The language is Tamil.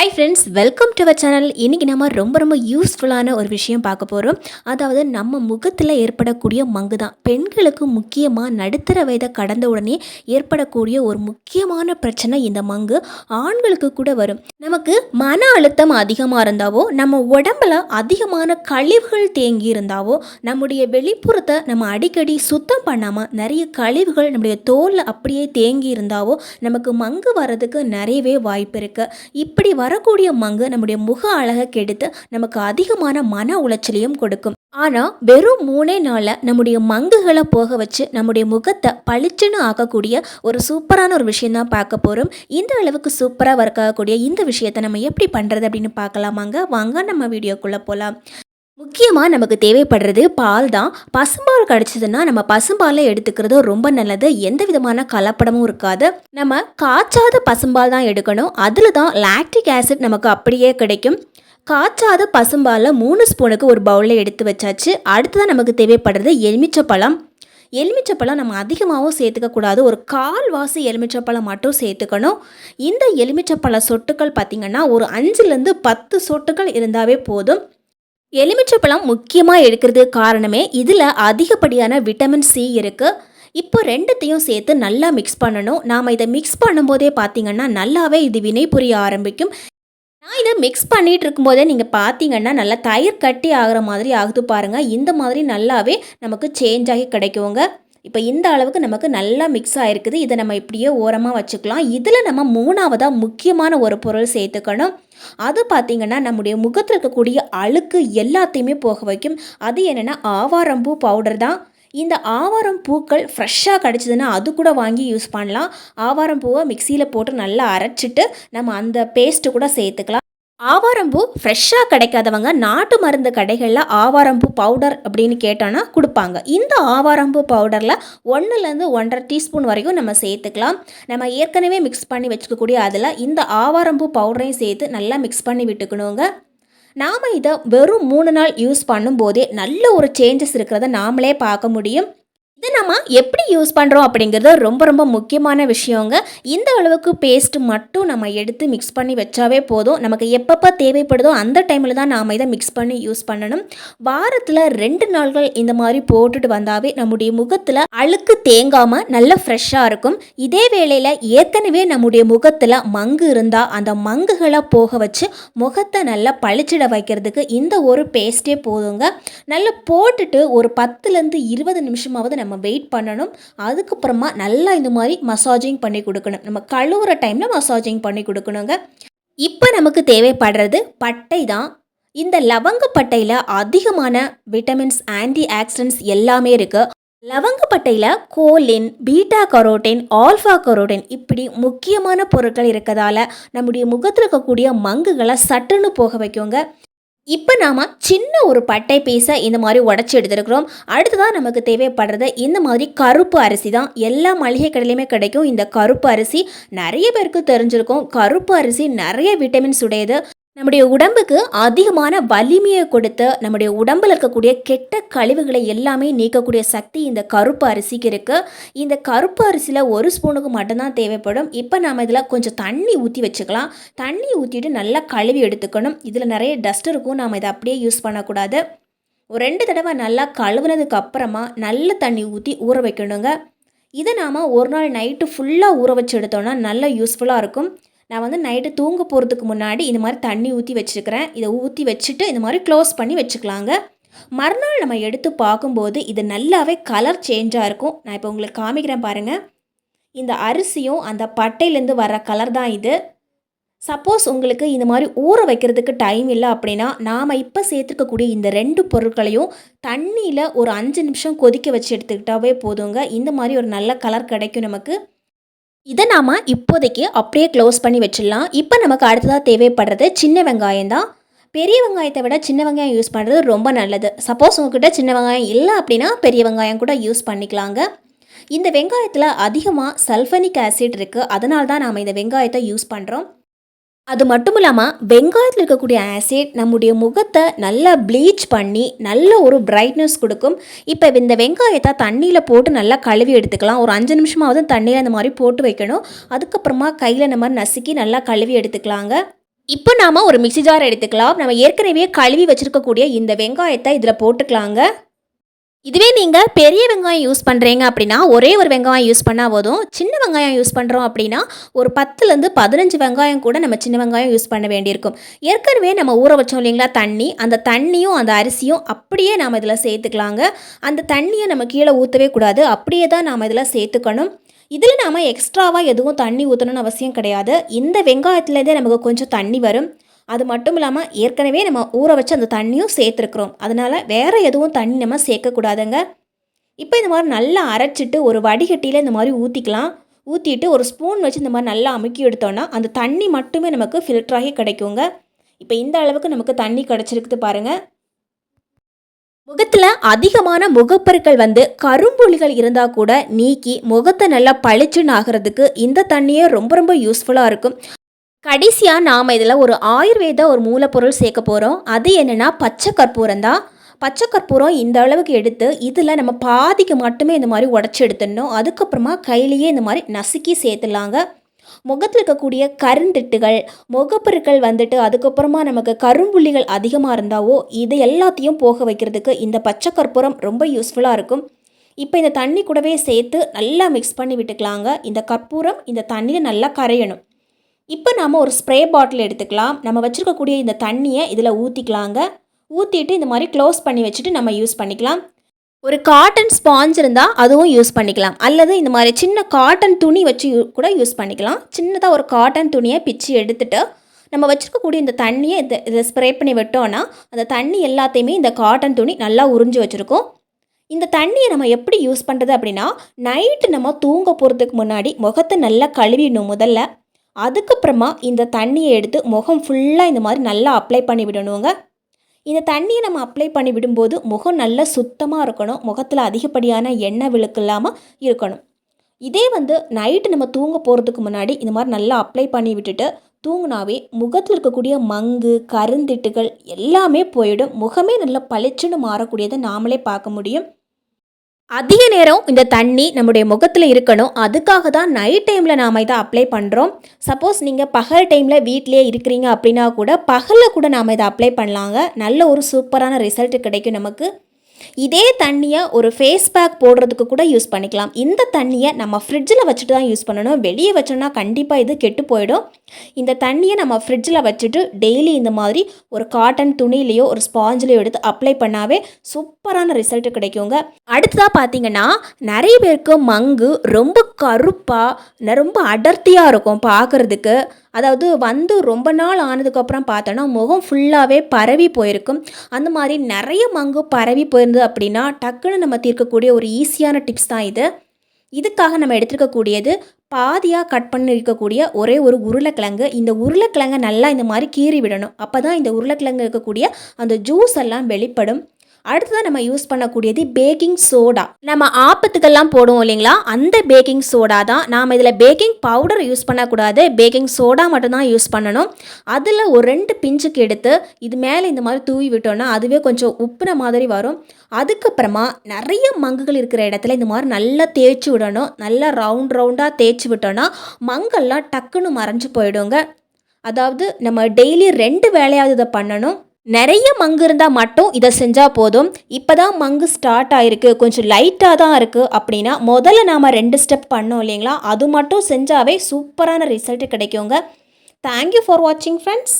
Hi friends welcome to our channel இன்றைக்கி நம்ம ரொம்ப ரொம்ப யூஸ்ஃபுல்லான ஒரு விஷயம் பார்க்க போகிறோம் அதாவது நம்ம முகத்தில் ஏற்படக்கூடிய மங்கு தான் பெண்களுக்கு முக்கியமாக நடுத்தர வயதை கடந்த உடனே ஏற்படக்கூடிய ஒரு முக்கியமான பிரச்சனை இந்த மங்கு. ஆண்களுக்கு கூட வரும். நமக்கு மன அழுத்தம் அதிகமாக இருந்தாவோ நம்ம உடம்புல அதிகமான கழிவுகள் தேங்கி இருந்தாவோ நம்முடைய வெளிப்புறத்தை நம்ம அடிக்கடி சுத்தம் பண்ணாமல் நிறைய கழிவுகள் நம்முடைய தோலில் அப்படியே தேங்கி இருந்தாவோ நமக்கு மங்கு வர்றதுக்கு நிறையவே வாய்ப்பு இருக்குது இப்படி வரக்கூடிய மங்கு நம்முடைய முக அழகை கெடுத்து நமக்கு அதிகமான மன உளைச்சலையும் கொடுக்கும். ஆனால் வெறும் மூணே நாளில் நம்முடைய மங்குகளை போக வச்சு நம்முடைய முகத்தை பளிச்சுன்னு ஆக்கக்கூடிய ஒரு சூப்பரான ஒரு விஷயம் தான் பார்க்க போகிறோம் இந்த அளவுக்கு சூப்பராக ஆகக்கூடிய இந்த விஷயத்தை நம்ம எப்படி பண்ணுறது அப்படின்னு பார்க்கலாமாங்க? வாங்க நம்ம வீடியோக்குள்ளே போகலாம் முக்கியமாக நமக்கு தேவைப்படுறது பால் தான் பசும்பால் கிடச்சிதுன்னா நம்ம பசும்பாலை எடுத்துக்கிறது ரொம்ப நல்லது. எந்த விதமான கலப்படமும் இருக்காது. நம்ம காய்ச்சாத பசும்பால் தான் எடுக்கணும். அதில் தான் லாக்டிக் ஆசிட் நமக்கு அப்படியே கிடைக்கும். காய்ச்சாத பசும்பாலில் மூணு ஸ்பூனுக்கு ஒரு பவுலில் எடுத்து வச்சாச்சு. அடுத்ததான் நமக்கு தேவைப்படுறது எலுமிச்சப்பழம். எலுமிச்சப்பழம் நம்ம அதிகமாகவும் சேர்த்துக்கக்கூடாது ஒரு கால்வாசி எலுமிச்சப்பழம் மட்டும் சேர்த்துக்கணும். இந்த எலுமிச்சப்பழ சொட்டுக்கள் பார்த்திங்கன்னா ஒரு அஞ்சுலேருந்து பத்து சொட்டுக்கள் இருந்தாவே போதும். எலுமிச்சைப்பழம் முக்கியமாக எடுக்கிறதுக்கு காரணமே இதில் அதிகப்படியான விட்டமின் சி இருக்குது இப்போ ரெண்டுத்தையும் சேர்த்து நல்லா மிக்ஸ் பண்ணணும். நாம் இதை மிக்ஸ் பண்ணும்போதே பார்த்தீங்கன்னா நல்லாவே இது வினை புரிய ஆரம்பிக்கும். நான் இதை மிக்ஸ் பண்ணிகிட்டு இருக்கும்போதே நீங்கள் பார்த்தீங்கன்னா நல்லா தயிர் கட்டி ஆகிற மாதிரி ஆகுது பாருங்கள் இந்த மாதிரி நல்லாவே நமக்கு சேஞ்ச் ஆகி கிடைக்குங்க. இப்போ இந்த அளவுக்கு நமக்கு நல்லா மிக்ஸ் ஆகிருக்குது இதை நம்ம இப்படியே ஓரமாக வச்சுக்கலாம். இதில் நம்ம மூணாவதாக முக்கியமான ஒரு பொருள் சேர்த்துக்கணும். அது பார்த்திங்கன்னா நம்முடைய முகத்தில் இருக்கக்கூடிய அழுக்கு எல்லாத்தையுமே போக வைக்கும். அது என்னென்னா ஆவாரம்பூ பவுடர் தான். இந்த ஆவாரம் பூக்கள் ஃப்ரெஷ்ஷாக கிடச்சிதுன்னா அது கூட வாங்கி யூஸ் பண்ணலாம். ஆவாரம் பூவை மிக்சியில் போட்டு நல்லா அரைச்சிட்டு நம்ம அந்த பேஸ்ட்டு கூட சேர்த்துக்கலாம். ஆவாரம்பூ ஃப்ரெஷ்ஷாக கிடைக்காதவங்க நாட்டு மருந்து கடைகளில் ஆவாரம்பூ பவுடர் அப்படின்னு கேட்டோன்னா கொடுப்பாங்க. இந்த ஆவாரம்பூ பவுடரில் ஒன்றுலேருந்து ஒன்றரை டீஸ்பூன் வரைக்கும் நம்ம சேர்த்துக்கலாம். நம்ம ஏற்கனவே மிக்ஸ் பண்ணி வச்சுக்கக்கூடிய அதில் இந்த ஆவாரம்பூ பவுடரையும் சேர்த்து நல்லா மிக்ஸ் பண்ணி விட்டுக்கணுங்க. நாம் இதை வெறும் மூணு நாள் யூஸ் பண்ணும்போதே நல்ல ஒரு சேஞ்சஸ் இருக்கிறத நாமளே பார்க்க முடியும். இதை நம்ம எப்படி யூஸ் பண்ணுறோம் அப்படிங்கிறது ரொம்ப ரொம்ப முக்கியமான விஷயங்க. இந்த அளவுக்கு பேஸ்ட் மட்டும் நம்ம எடுத்து மிக்ஸ் பண்ணி வச்சாவே போதும். நமக்கு எப்பப்போ தேவைப்படுதோ அந்த டைமில் தான் நாம் இதை மிக்ஸ் பண்ணி யூஸ் பண்ணணும். வாரத்தில் ரெண்டு நாள்கள் இந்த மாதிரி போட்டுட்டு வந்தாவே நம்முடைய முகத்தில் அழுக்கு தேங்காமல் நல்ல ஃப்ரெஷ்ஷாக இருக்கும். இதே வேளையில் ஏற்கனவே நம்முடைய முகத்தில் மங்கு இருந்தால் அந்த மங்குகளை போக வச்சு முகத்தை நல்லா பளிச்சிட வைக்கிறதுக்கு இந்த ஒரு பேஸ்ட்டே போதுங்க. நல்லா போட்டுட்டு ஒரு பத்துலேருந்து இருபது நிமிஷமாவது நம்ம நம்ம வெயிட் பண்ணணும். அதுக்கப்புறமா நல்லா இந்த மாதிரி மசாஜிங் பண்ணி கொடுக்கணும். நம்ம கழுவுற டைமில் மசாஜிங் பண்ணி கொடுக்கணுங்க. இப்போ நமக்கு தேவைப்படுறது பட்டை தான். இந்த லவங்கப்பட்டையில் அதிகமான விட்டமின்ஸ் ஆன்டி ஆக்சிடென்ட்ஸ் எல்லாமே இருக்குது லவங்கப்பட்டையில் choline beta carotene alpha carotene இப்படி முக்கியமான பொருட்கள் இருக்கிறதால நம்முடைய முகத்தில் இருக்கக்கூடிய மங்குகளை சட்டுன்னு போக வைக்குங்க. இப்போ நாம் சின்ன ஒரு பட்டை பீஸை இந்த மாதிரி உடச்சி எடுத்துருக்குறோம். அடுத்ததான் நமக்கு தேவைப்படுறது இந்த மாதிரி கருப்பு அரிசி தான். எல்லா மளிகை கடையிலையுமே கிடைக்கும் இந்த கருப்பு அரிசி. நிறைய பேருக்கு தெரிஞ்சிருக்கும். கருப்பு அரிசி நிறைய விட்டமின்ஸ் உடையது. நம்முடைய உடம்புக்கு அதிகமான வலிமையை கொடுத்து நம்முடைய உடம்பில் இருக்கக்கூடிய கெட்ட கழிவுகளை எல்லாமே நீக்கக்கூடிய சக்தி இந்த கருப்பு அரிசிக்கு இருக்குது இந்த கருப்பு அரிசியில் ஒரு ஸ்பூனுக்கு மட்டும்தான் தேவைப்படும். இப்போ நம்ம இதில் கொஞ்சம் தண்ணி ஊற்றி வச்சுக்கலாம். தண்ணி ஊற்றிட்டு நல்லா கழுவி எடுத்துக்கணும். இதில் நிறைய டஸ்ட் இருக்கும். நாம் இதை அப்படியே யூஸ் பண்ணக்கூடாது. ஒரு ரெண்டு தடவை நல்லா கழுவுனதுக்கு அப்புறமா நல்ல தண்ணி ஊற்றி ஊற வைக்கணுங்க. இதை நாம் ஒரு நாள் நைட்டு ஃபுல்லாக ஊற வச்சு எடுத்தோன்னா நல்லா யூஸ்ஃபுல்லாக இருக்கும். நான் வந்து நைட்டு தூங்க போகிறதுக்கு முன்னாடி இந்த மாதிரி தண்ணி ஊற்றி வச்சுருக்கிறேன். இதை ஊற்றி வச்சுட்டு இந்த மாதிரி க்ளோஸ் பண்ணி வச்சுக்கலாங்க. மறுநாள் நம்ம எடுத்து பார்க்கும்போது இது நல்லாவே கலர் சேஞ்சாக இருக்கும். நான் இப்போ உங்களுக்கு காமிக்கிறேன் பாருங்கள் இந்த அரிசியும் அந்த பட்டையிலேருந்து வர கலர் தான் இது. சப்போஸ் உங்களுக்கு இந்த மாதிரி ஊற வைக்கிறதுக்கு டைம் இல்லை அப்படின்னா நாம் இப்போ சேர்த்துருக்கக்கூடிய இந்த ரெண்டு பொருட்களையும் தண்ணியில் ஒரு அஞ்சு நிமிஷம் கொதிக்க வச்சு எடுத்துக்கிட்டாவே போதுங்க. இந்த மாதிரி ஒரு நல்ல கலர் கிடைக்கும் நமக்கு. இதை நாம் இப்போதைக்கு அப்படியே க்ளோஸ் பண்ணி வச்சிடலாம். இப்போ நமக்கு அடுத்ததாக தேவைப்படுறது சின்ன வெங்காயம் தான் பெரிய வெங்காயத்தை விட சின்ன வெங்காயம் யூஸ் பண்ணுறது ரொம்ப நல்லது. சப்போஸ் உங்ககிட்ட சின்ன வெங்காயம் இல்லை அப்படின்னா பெரிய வெங்காயம் கூட யூஸ் பண்ணிக்கலாங்க. இந்த வெங்காயத்தில் அதிகமாக சல்ஃபனிக் ஆசிட் இருக்குது அதனால தான் நாம் இந்த வெங்காயத்தை யூஸ் பண்ணுறோம் அது மட்டும் இல்லாமல் வெங்காயத்தில் இருக்கக்கூடிய ஆசிட் நம்முடைய முகத்தை நல்லா ப்ளீச் பண்ணி நல்ல ஒரு பிரைட்னஸ் கொடுக்கும். இப்போ இந்த வெங்காயத்தை தண்ணியில் போட்டு நல்லா கழுவி எடுத்துக்கலாம். ஒரு அஞ்சு நிமிஷமாவது தண்ணியில் இந்த மாதிரி போட்டு வைக்கணும். அதுக்கப்புறமா கையில் இந்த மாதிரி நசுக்கி நல்லா கழுவி எடுத்துக்கலாங்க. இப்போ நாம ஒரு மிக்ஸி ஜார் எடுத்துக்கலாம். நம்ம ஏற்கனவே கழுவி வச்சுருக்கக்கூடிய இந்த வெங்காயத்தை இதில் போட்டுக்கலாங்க. இதுவே நீங்கள் பெரிய வெங்காயம் யூஸ் பண்ணுறீங்க அப்படின்னா ஒரே ஒரு வெங்காயம் யூஸ் பண்ணால் போதும். சின்ன வெங்காயம் யூஸ் பண்ணுறோம் அப்படின்னா ஒரு பத்துலேருந்து பதினஞ்சு வெங்காயம் கூட நம்ம சின்ன வெங்காயம் யூஸ் பண்ண வேண்டியிருக்கும். ஏற்கனவே நம்ம ஊற வச்சோம் இல்லைங்களா தண்ணி. அந்த தண்ணியும் அந்த அரிசியும் அப்படியே நாம் இதில் சேர்த்துக்கலாங்க. அந்த தண்ணியை நம்ம கீழே ஊற்றவே கூடாது. அப்படியே தான் நாம் இதில் சேர்த்துக்கணும். இதில் நாம் எக்ஸ்ட்ராவாக எதுவும் தண்ணி ஊற்றணும்னு அவசியம் கிடையாது. இந்த வெங்காயத்துலேருந்தே நமக்கு கொஞ்சம் தண்ணி வரும். அது மட்டும் இல்லாமல் ஏற்கனவே நம்ம ஊற வச்சு அந்த தண்ணியும் சேர்த்துருக்குறோம். அதனால் வேறு எதுவும் தண்ணி நம்ம சேர்க்கக்கூடாதுங்க. இப்போ இந்த மாதிரி நல்லா அரைச்சிட்டு ஒரு வடிகட்டியில் இந்த மாதிரி ஊற்றிக்கலாம் ஊற்றிட்டு ஒரு ஸ்பூன் வச்சு இந்த மாதிரி நல்லா அமுக்கி எடுத்தோன்னா அந்த தண்ணி மட்டுமே நமக்கு ஃபில்டராகி கிடைக்குங்க. இப்போ இந்த அளவுக்கு நமக்கு தண்ணி கிடச்சிருக்குது பாருங்கள் முகத்தில் அதிகமான முகப்பருக்கள் வந்து கரும்புள்ளிகள் இருந்தால் கூட நீக்கி முகத்தை நல்லா பளிச்சுன்னு ஆகிறதுக்கு இந்த தண்ணியே ரொம்ப ரொம்ப யூஸ்ஃபுல்லாக இருக்கும். கடைசியாக நாம் இதில் ஒரு ஆயுர்வேத ஒரு மூலப்பொருள் சேர்க்க போகிறோம் அது என்னென்னா பச்சை கற்பூரம் தான். பச்சை கற்பூரம் இந்த அளவுக்கு எடுத்து இதில் நம்ம பாதிக்கு மட்டுமே இந்த மாதிரி உடச்சி எடுத்துடணும். அதுக்கப்புறமா கையிலேயே இந்த மாதிரி நசுக்கி சேர்த்துலாங்க முகத்தில் இருக்கக்கூடிய கருந்திட்டுகள் முகப்பொருட்கள் வந்துட்டு அதுக்கப்புறமா நமக்கு கரும்புள்ளிகள் அதிகமாக இருந்தாவோ இது எல்லாத்தையும் போக வைக்கிறதுக்கு இந்த பச்சை கற்பூரம் ரொம்ப யூஸ்ஃபுல்லாக இருக்கும். இப்போ இந்த தண்ணி கூடவே சேர்த்து நல்லா மிக்ஸ் பண்ணி விட்டுக்கலாங்க. இந்த கற்பூரம் இந்த தண்ணியை நல்லா கரையணும். இப்போ நாம் ஒரு ஸ்ப்ரே பாட்டில் எடுத்துக்கலாம். நம்ம வச்சுருக்கக்கூடிய இந்த தண்ணியை இதில் ஊற்றிக்கலாங்க ஊற்றிட்டு இந்த மாதிரி க்ளோஸ் பண்ணி வச்சுட்டு நம்ம யூஸ் பண்ணிக்கலாம். ஒரு காட்டன் ஸ்பாஞ்ச் இருந்தால் அதுவும் யூஸ் பண்ணிக்கலாம். அல்லது இந்த மாதிரி சின்ன காட்டன் துணி வச்சு யூ- கூட யூஸ் பண்ணிக்கலாம். சின்னதாக ஒரு காட்டன் துணியை பிச்சு எடுத்துட்டு நம்ம வச்சுருக்கக்கூடிய இந்த தண்ணியை இதை இதை ஸ்ப்ரே பண்ணி விட்டோன்னா அந்த தண்ணி எல்லாத்தையுமே இந்த காட்டன் துணி நல்லா உறிஞ்சி வச்சுருக்கோம். இந்த தண்ணியை நம்ம எப்படி யூஸ் பண்ணுறது அப்படின்னா நைட்டு நம்ம தூங்க போகிறதுக்கு முன்னாடி முகத்தை நல்லா கழுவிடணும் முதல்ல. அதுக்கப்புறமா இந்த தண்ணியை எடுத்து முகம் ஃபுல்லாக இந்த மாதிரி நல்லா அப்ளை பண்ணி விடணுங்க. இந்த தண்ணியை நம்ம அப்ளை பண்ணி விடும்போது முகம் நல்லா சுத்தமாக இருக்கணும். முகத்தில் அதிகப்படியான எண்ணெய் விழுக்கு இல்லாமல் இருக்கணும். இதே வந்து நைட்டு நம்ம தூங்க போகிறதுக்கு முன்னாடி இந்த மாதிரி நல்லா அப்ளை பண்ணி விட்டுட்டு தூங்கினாவே முகத்தில் இருக்கக்கூடிய மங்கு கருந்திட்டுகள் எல்லாமே போயிடும். முகமே நல்லா பளிச்சுன்னு மாறக்கூடியதை நாமளே பார்க்க முடியும். அதிக நேரம் இந்த தண்ணி நம்முடைய முகத்தில் இருக்கணும். அதுக்காக தான் நைட் டைமில் நாம் இதை அப்ளை பண்ணுறோம் சப்போஸ் நீங்கள் பகல் டைமில் வீட்டிலே இருக்கிறீங்க அப்படின்னா கூட பகலில் கூட நாம் இதை அப்ளை பண்ணலாங்க. நல்ல ஒரு சூப்பரான ரிசல்ட் கிடைக்கும் நமக்கு. இதே தண்ணியை ஒரு ஃபேஸ் பேக் போடுறதுக்கு கூட யூஸ் பண்ணிக்கலாம். இந்த தண்ணியை நம்ம ஃப்ரிட்ஜில் வச்சுட்டு தான் யூஸ் பண்ணணும். வெளியே வச்சோம்னா கண்டிப்பாக இது கெட்டு போயிடும். இந்த தண்ணியை நம்ம ஃப்ரிட்ஜில் வச்சுட்டு டெய்லி இந்த மாதிரி ஒரு காட்டன் துணியிலையோ ஒரு ஸ்பாஞ்சிலையோ எடுத்து அப்ளை பண்ணாவே சூப்பரான ரிசல்ட் கிடைக்குங்க. அடுத்ததாக பார்த்தீங்கன்னா நிறைய பேருக்கு மங்கு ரொம்ப கருப்பாக ரொம்ப அடர்த்தியாக இருக்கும் பார்க்குறதுக்கு அதாவது வந்து ரொம்ப நாள் ஆனதுக்கப்புறம் பார்த்தோன்னா முகம் ஃபுல்லாகவே பரவி போயிருக்கும். அந்த மாதிரி நிறைய மங்கு பரவி இருந்தது அப்படின்னா டக்குன்னு நம்ம தீர்க்கக்கூடிய ஒரு ஈஸியான டிப்ஸ் தான் இது. இதுக்காக நம்ம எடுத்துருக்கக்கூடியது பாதியாக கட் பண்ணி இருக்கக்கூடிய ஒரே ஒரு உருளைக்கிழங்கு. இந்த உருளைக்கிழங்கை நல்லா இந்த மாதிரி கீறி விடணும். அப்போ தான் இந்த உருளைக்கிழங்கு இருக்கக்கூடிய அந்த ஜூஸ் எல்லாம் வெளிப்படும். அடுத்ததாக நம்ம யூஸ் பண்ணக்கூடியது பேக்கிங் சோடா நம்ம ஆப்பத்துக்கெல்லாம் போடுவோம் இல்லைங்களா? அந்த பேக்கிங் சோடா தான். நாம் இதில் பேக்கிங் பவுடர் யூஸ் பண்ணக்கூடாது. பேக்கிங் சோடா மட்டும்தான் யூஸ் பண்ணணும். அதில் ஒரு ரெண்டு பிஞ்சுக்கு எடுத்து இது மேலே இந்த மாதிரி தூவி விட்டோம்னா அதுவே கொஞ்சம் உப்புன மாதிரி வரும். அதுக்கப்புறமா நிறைய மங்குகள் இருக்கிற இடத்துல இந்த மாதிரி நல்லா தேய்ச்சி விடணும். நல்லா ரவுண்ட் ரவுண்டாக தேய்ச்சி விட்டோன்னா மங்கெல்லாம் டக்குன்னு மறைஞ்சு போயிடுங்க. அதாவது நம்ம டெய்லி ரெண்டு வேலையாவது இதை பண்ணணும். நிறைய மங்கு இருந்தால் மட்டும் இதை செஞ்சால் போதும். இப்போ தான் மங்கு ஸ்டார்ட் ஆகிருக்கு கொஞ்சம் லைட்டாக தான் இருக்குது அப்படின்னா முதல்ல நாம் ரெண்டு ஸ்டெப் பண்ணோம் இல்லைங்களா? அது மட்டும் செஞ்சாவே சூப்பரான ரிசல்ட் கிடைக்குங்க. தேங்க்யூ ஃபார் வாட்சிங் ஃப்ரெண்ட்ஸ்